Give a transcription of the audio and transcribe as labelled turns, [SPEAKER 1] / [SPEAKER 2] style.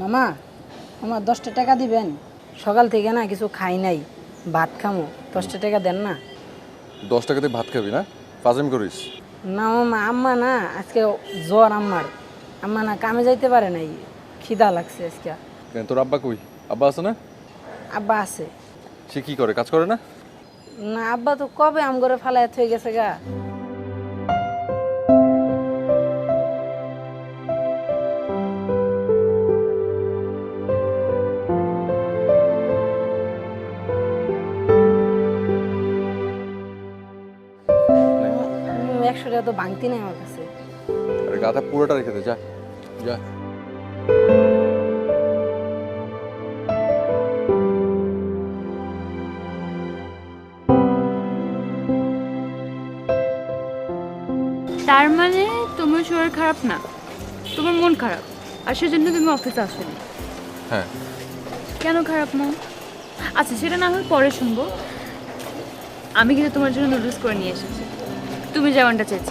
[SPEAKER 1] আমা আমার দশটা টাকা দিবেন। সকাল থেকে না কিছু খাই নাই ভাত খামো। দশটা টাকা দেন না।
[SPEAKER 2] দশ টাকাতে ভাত খাবি না? ফাজিম করিস।
[SPEAKER 1] না মামা আম্মা না আজকে জ্বর আম্মার আম্মা না কামে যাইতে পারে নাই খিদা লাগছে আজকে।
[SPEAKER 2] কেন তোর আব্বা কই? আব্বা আছে না?
[SPEAKER 1] আব্বা আছে।
[SPEAKER 2] সে কি করে কাজ করে না?
[SPEAKER 1] না আব্বা তো কবে আম করে ফালাই থয়ে গেছে গা? তো ভাঙতি নেই আমার কাছে।
[SPEAKER 2] আরে গাধা পুরোটা রেখে দে যা যা।
[SPEAKER 3] তার মানে তোমার শরীর খারাপ না? তোমার মন খারাপ? আর সেজন্য তুমি অফিসে আসোনি?
[SPEAKER 2] হ্যাঁ।
[SPEAKER 3] কেন খারাপ মন আচ্ছা সেটা না হয় পরে শুনব। আমি কিন্তু তোমার জন্য নুডলস করে নিয়ে এসেছি। তুমি যেমনটা চেয়েছিলে।